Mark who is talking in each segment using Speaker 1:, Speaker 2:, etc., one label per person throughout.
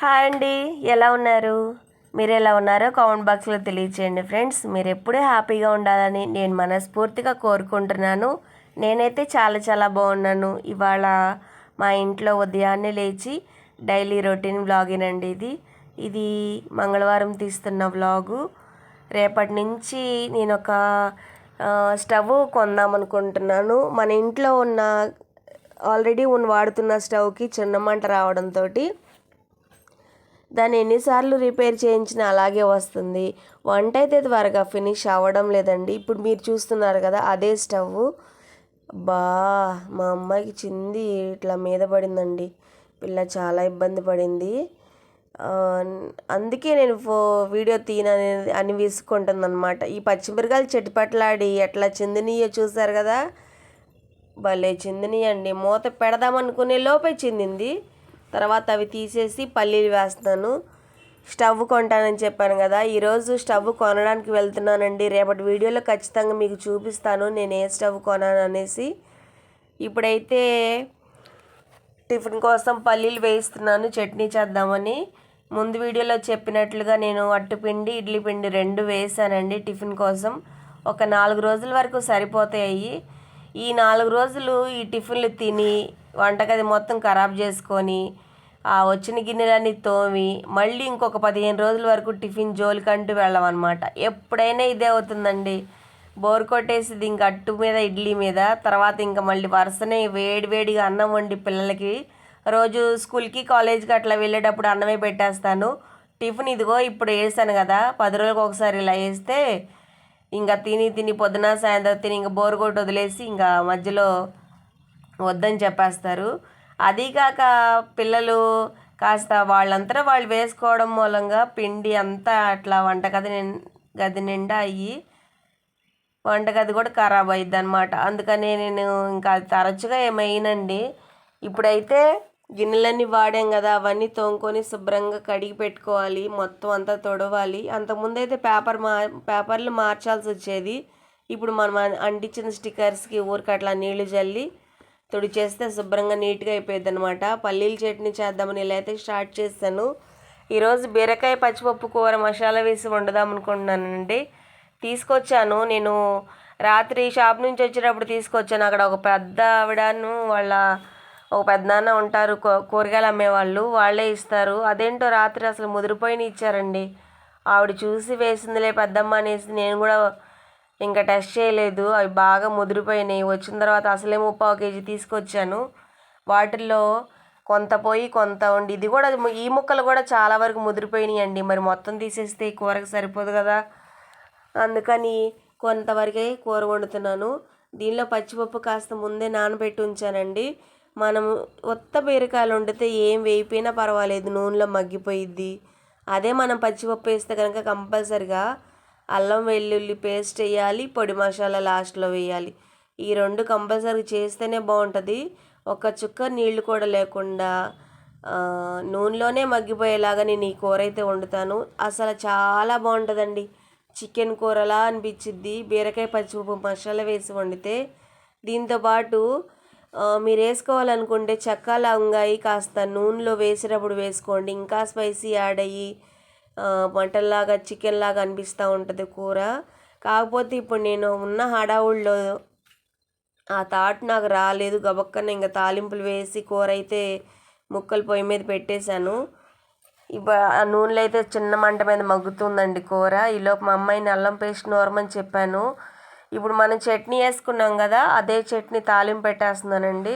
Speaker 1: Hi అండి. ఎలా ఉన్నారు? మీరు ఎలా ఉన్నారో కామెంట్ బాక్స్లో తెలియచేయండి ఫ్రెండ్స్. మీరు ఎప్పుడూ హ్యాపీగా ఉండాలని నేను మనస్ఫూర్తిగా కోరుకుంటున్నాను. నేనైతే చాలా చాలా బాగున్నాను. ఇవాళ మా ఇంట్లో ఉదయాన్నే లేచి డైలీ రొటీన్ వ్లాగినండి ఇది. ఇది మంగళవారం తీస్తున్న వ్లాగు. రేపటి నుంచి నేను ఒక స్టవ్ కొందాం అనుకుంటున్నాను. మన ఇంట్లో ఉన్న ఆల్రెడీ ఉన్న వాడుతున్న స్టవ్కి చిన్న మంట రావడంతో దాన్ని ఎన్నిసార్లు రిపేర్ చేయించినా అలాగే వస్తుంది. వంట అయితే త్వరగా ఫినిష్ అవ్వడం లేదండి. ఇప్పుడు మీరు చూస్తున్నారు కదా అదే స్టవ్ బా మా అమ్మాయికి చింది ఇట్లా మీద పడిందండి. పిల్ల చాలా ఇబ్బంది పడింది. అందుకే నేను ఫో వీడియో తీనని అని విసుకుంటుంది అనమాట ఈ పచ్చిమిరకాయలు చెట్టుపట్లాడి ఎట్లా చిందినీయో చూసారు కదా? భలే చిందినీయండి. మూత పెడదామనుకునే లోపే చిందింది. తర్వాత అవి తీసేసి పల్లీలు వేస్తున్నాను. స్టవ్ కొంటానని చెప్పాను కదా ఈరోజు స్టవ్ కొనడానికి వెళ్తున్నానండి. రేపటి వీడియోలో ఖచ్చితంగా మీకు చూపిస్తాను నేను ఏ స్టవ్ కొనాను అనేసి. ఇప్పుడైతే టిఫిన్ కోసం పల్లీలు వేయిస్తున్నాను చట్నీ చేద్దామని. ముందు వీడియోలో చెప్పినట్లుగా నేను అట్టుపిండి ఇడ్లీ పిండి రెండు వేసానండి టిఫిన్ కోసం. ఒక నాలుగు రోజుల వరకు సరిపోతాయి. ఈ నాలుగు రోజులు ఈ టిఫిన్లు తిని వంటగది మొత్తం ఖరాబ్ చేసుకొని ఆ వచ్చిన గిన్నెలన్నీ తోమి మళ్ళీ ఇంకొక పదిహేను రోజుల వరకు టిఫిన్ జోలికంటూ వెళ్ళమన్నమాట. ఎప్పుడైనా ఇదే అవుతుందండి. బోర్ కొట్టేసింది ఇంక అట్టు మీద ఇడ్లీ మీద. తర్వాత ఇంకా మళ్ళీ వరుసనే వేడి వేడిగా అన్నం వండి పిల్లలకి రోజు స్కూల్కి కాలేజ్కి అట్లా వెళ్ళేటప్పుడు అన్నమే పెట్టేస్తాను. టిఫిన్ ఇదిగో ఇప్పుడు వేసాను కదా పది రోజులకు ఒకసారి ఇలా వేస్తే ఇంకా తిని తిని పొద్దున సాయంత్రం తిని ఇంకా బోర్ కొట్టి వదిలేసి ఇంకా మధ్యలో వద్దని చెప్పేస్తారు. అదీకాక పిల్లలు కాస్త వాళ్ళంతా వాళ్ళు వేసుకోవడం మూలంగా పిండి అంతా అట్లా వంటగది నిం- గది నిండా అయ్యి వంటగది కూడా ఖరాబ్ అయ్యిద్ది అనమాట అందుకని నేను ఇంకా తరచుగా ఏమైనండి ఇప్పుడైతే గిన్నెలన్నీ వాడాం కదా అవన్నీ తోముకొని శుభ్రంగా కడిగి పెట్టుకోవాలి మొత్తం అంతా తొడవాలి. అంతకుముందు అయితే పేపర్ మా పేపర్లు మార్చాల్సి వచ్చేది. ఇప్పుడు మనం అంటించిన స్టిక్కర్స్కి ఊరికి అట్లా నీళ్ళు చల్లి తుడిచేస్తే శుభ్రంగా నీట్గా అయిపోయింది అనమాట పల్లీల చట్నీ చేద్దామని ఇలా అయితే స్టార్ట్ చేశాను. ఈరోజు బీరకాయ పచ్చిపప్పు కూర మసాలా వేసి వండుదాం అనుకుంటున్నానండి. తీసుకొచ్చాను. నేను రాత్రి షాప్ నుంచి వచ్చేటప్పుడు తీసుకొచ్చాను. అక్కడ ఒక పెద్ద ఆవిడను వాళ్ళ ఒక పెద్దనాన్న ఉంటారు కూరగాయలు అమ్మేవాళ్ళు. వాళ్ళే ఇస్తారు. అదేంటో రాత్రి అసలు ముదిరిపోయిన ఇచ్చారండి ఆవిడ చూసి వేసిందిలే పెద్దమ్మ అనేసి నేను కూడా ఇంకా టెస్ట్ చేయలేదు. అవి బాగా ముదిరిపోయినాయి. వచ్చిన తర్వాత అసలే ముప్పావు కేజీ తీసుకొచ్చాను. వాటిల్లో కొంత పోయి కొంత ఉండి ఇది కూడా ఈ ముక్కలు కూడా చాలా వరకు ముదిరిపోయినాయి అండి. మరి మొత్తం తీసేస్తే కూరకు సరిపోదు కదా. అందుకని కొంతవరకే కూర వండుతున్నాను. దీనిలో పచ్చిపప్పు కాస్త ముందే నానబెట్టి ఉంచానండి. మనము ఉత్త బీరకాయలు వండితే ఏం వేయిపోయినా పర్వాలేదు. నూనెలో మగ్గిపోయిద్ది. అదే మనం పచ్చిపప్పు వేస్తే కనుక కంపల్సరిగా అల్లం వెల్లుల్లి పేస్ట్ వేయాలి పొడి మసాలా లాస్ట్లో వేయాలి. ఈ రెండు కంపల్సరీ చేస్తేనే బాగుంటుంది. ఒక చుక్క నీళ్ళు కూడా లేకుండా నూనెలోనే మగ్గిపోయేలాగా నేను ఈ కూర అయితే వండుతాను. అసలు చాలా బాగుంటుందండి. చికెన్ కూరలా అనిపించిద్ది. బీరకాయ పచ్చిపప్పు మసాలా వేసి వండితే దీంతోపాటు మీరు వేసుకోవాలనుకుంటే చెక్క లవంగాయి కాస్త నూనెలో వేసేటప్పుడు వేసుకోండి. ఇంకా స్పైసీ యాడ్ అయ్యి మటన్లాగా చికెన్లాగా అనిపిస్తూ ఉంటుంది కూర. కాకపోతే ఇప్పుడు నేను ఉన్న హడావుల్లో ఆ థాట్ నాకు రాలేదు. గబక్కన ఇంకా తాలింపులు వేసి కూర అయితే ముక్కలు పొయ్యి మీద పెట్టేశాను. ఇప్పుడు ఆ నూనెలో అయితే చిన్న మంట మీద మగ్గుతుందండి కూర. ఈలోపు మా అమ్మాయిని అల్లం పేస్ట్ నోరమని చెప్పాను. ఇప్పుడు మనం చట్నీ వేసుకున్నాం కదా అదే చట్నీ తాలింపు పెట్టేస్తున్నానండి.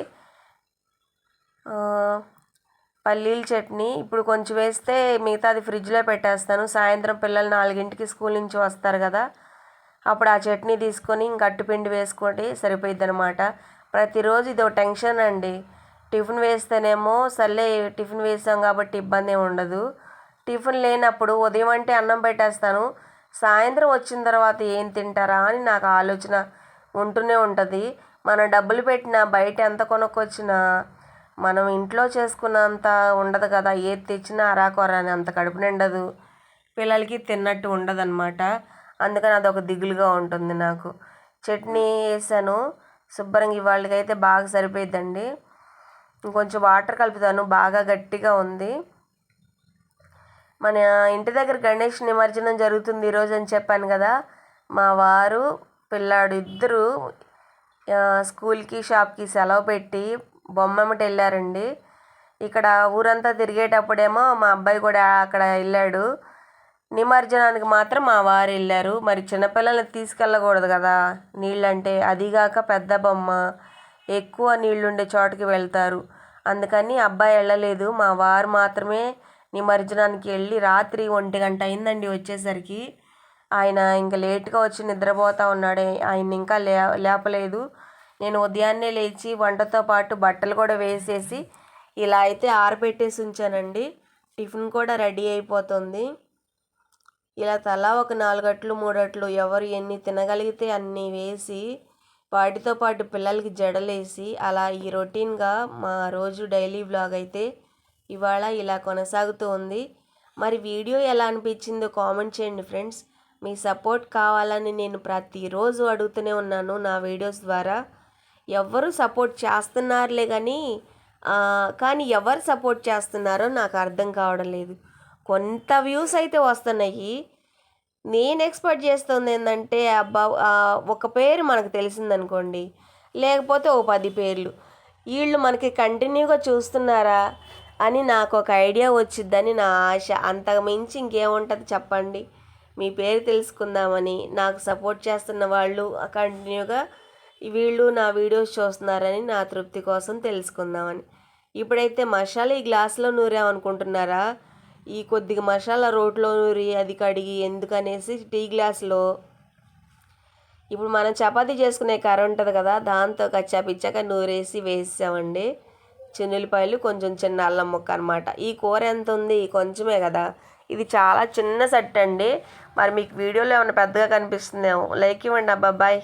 Speaker 1: పల్లీల చట్నీ. ఇప్పుడు కొంచెం వేస్తే మిగతాది ఫ్రిడ్జ్లో పెట్టేస్తాను. సాయంత్రం పిల్లలు నాలుగింటికి స్కూల్ నుంచి వస్తారు కదా. అప్పుడు ఆ చట్నీ తీసుకొని ఇంక అట్టుపిండి వేసుకొని సరిపోయిద్ది అనమాట ప్రతిరోజు ఇది ఒక టెన్షన్ అండి. టిఫిన్ వేస్తేనేమో సర్లే టిఫిన్ వేసాం కాబట్టి ఇబ్బంది ఉండదు. టిఫిన్ లేనప్పుడు ఉదయం అంటే అన్నం పెట్టేస్తాను. సాయంత్రం వచ్చిన తర్వాత ఏం తింటారా అని నాకు ఆలోచన ఉంటూనే ఉంటుంది. మనం డబ్బులు పెట్టిన బయట ఎంత కొనుక్కొచ్చినా మనం ఇంట్లో చేసుకున్నంత ఉండదు కదా. ఏది తెచ్చినా అరాకొర అని అంత కడుపు నిండదు. పిల్లలకి తిన్నట్టు ఉండదన్నమాట. అందుకని అదొక దిగులుగా ఉంటుంది నాకు. చట్నీ వేసాను. శుభ్రంగా ఇవాళకైతే బాగా సరిపోయిద్దండి. ఇంకొంచెం వాటర్ కలుపుతాను. బాగా గట్టిగా ఉంది. మన ఇంటి దగ్గర గణేష్ నిమజ్జనం జరుగుతుంది ఈరోజు అని చెప్పాను కదా. మా వారు పిల్లాడు ఇద్దరు స్కూల్కి షాప్కి సెలవు పెట్టి బొమ్మమ్మటి వెళ్ళారండి ఇక్కడ ఊరంతా తిరిగేటప్పుడేమో మా అబ్బాయి కూడా అక్కడ వెళ్ళాడు నిమజ్జనానికి మాత్రం మా వారు వెళ్ళారు మరి చిన్నపిల్లల్ని తీసుకెళ్ళకూడదు కదా. నీళ్ళంటే అదిగాక పెద్ద బొమ్మ. ఎక్కువ నీళ్ళుండే చోటుకి వెళ్తారు. అందుకని అబ్బాయి వెళ్ళలేదు మా వారు మాత్రమే నిమజ్జనానికి వెళ్ళి రాత్రి ఒంటి గంట అయిందండి వచ్చేసరికి. ఆయన ఇంకా లేట్గా వచ్చి నిద్రపోతా ఉన్నాడు. ఆయన ఇంకా లే లేపలేదు. నేను ఉదయాన్నే లేచి వంటతో పాటు బట్టలు కూడా వేసేసి ఇలా అయితే ఆరబెట్టేసి ఉంచానండి. టిఫిన్ కూడా రెడీ అయిపోతుంది. ఇలా తలా ఒక నాలుగట్లు మూడట్లు ఎవరు ఎన్ని తినగలిగితే అన్ని వేసి వాటితో పాటు పిల్లలకి జడలేసి అలా ఈ రొటీన్గా మా రోజు డైలీ బ్లాగ్ అయితే ఇవాళ ఇలా కొనసాగుతూ ఉంది. మరి వీడియో ఎలా అనిపించిందో కామెంట్ చేయండి ఫ్రెండ్స్. మీ సపోర్ట్ కావాలని నేను ప్రతిరోజు అడుగుతూనే ఉన్నాను నా వీడియోస్ ద్వారా. ఎవ్వరు సపోర్ట్ చేస్తున్నారులే కానీ కానీ ఎవరు సపోర్ట్ చేస్తున్నారో నాకు అర్థం కావడం లేదు. కొంత వ్యూస్ అయితే వస్తున్నాయి. నేను ఎక్స్పెక్ట్ చేస్తుంది ఏంటంటే అబ్బా ఒక పేరు మనకు తెలిసిందనుకోండి లేకపోతే ఓ పది పేర్లు. వీళ్ళు మనకి కంటిన్యూగా చూస్తున్నారా అని నాకు ఒక ఐడియా వచ్చిద్దని నా ఆశ. అంతకు మించి ఇంకేముంటుంది చెప్పండి. మీ పేరు తెలుసుకుందామని. నాకు సపోర్ట్ చేస్తున్న వాళ్ళు కంటిన్యూగా వీళ్ళు నా వీడియోస్ చూస్తున్నారని నా తృప్తి కోసం తెలుసుకుందామని. ఇప్పుడైతే మసాలా ఈ గ్లాసులో నూరామనుకుంటున్నారా? ఈ కొద్దిగా మసాలా రోట్లో నూరి అది కడిగి ఎందుకనేసి టీ గ్లాస్లో. ఇప్పుడు మనం చపాతీ చేసుకునే కర్ర ఉంటుంది కదా దాంతో కచ్చా పిచ్చాక నూరేసి వేసామండి. చిన్నులపాయలు కొంచెం చిన్న అల్లం ముక్క అనమాట ఈ కూర ఎంత ఉంది? కొంచెమే కదా. ఇది చాలా చిన్న సెట్ అండి. మరి మీకు వీడియోలో ఏమైనా పెద్దగా కనిపిస్తుందేమో లైక్ ఇవ్వండి. అబ్బా బాయ్.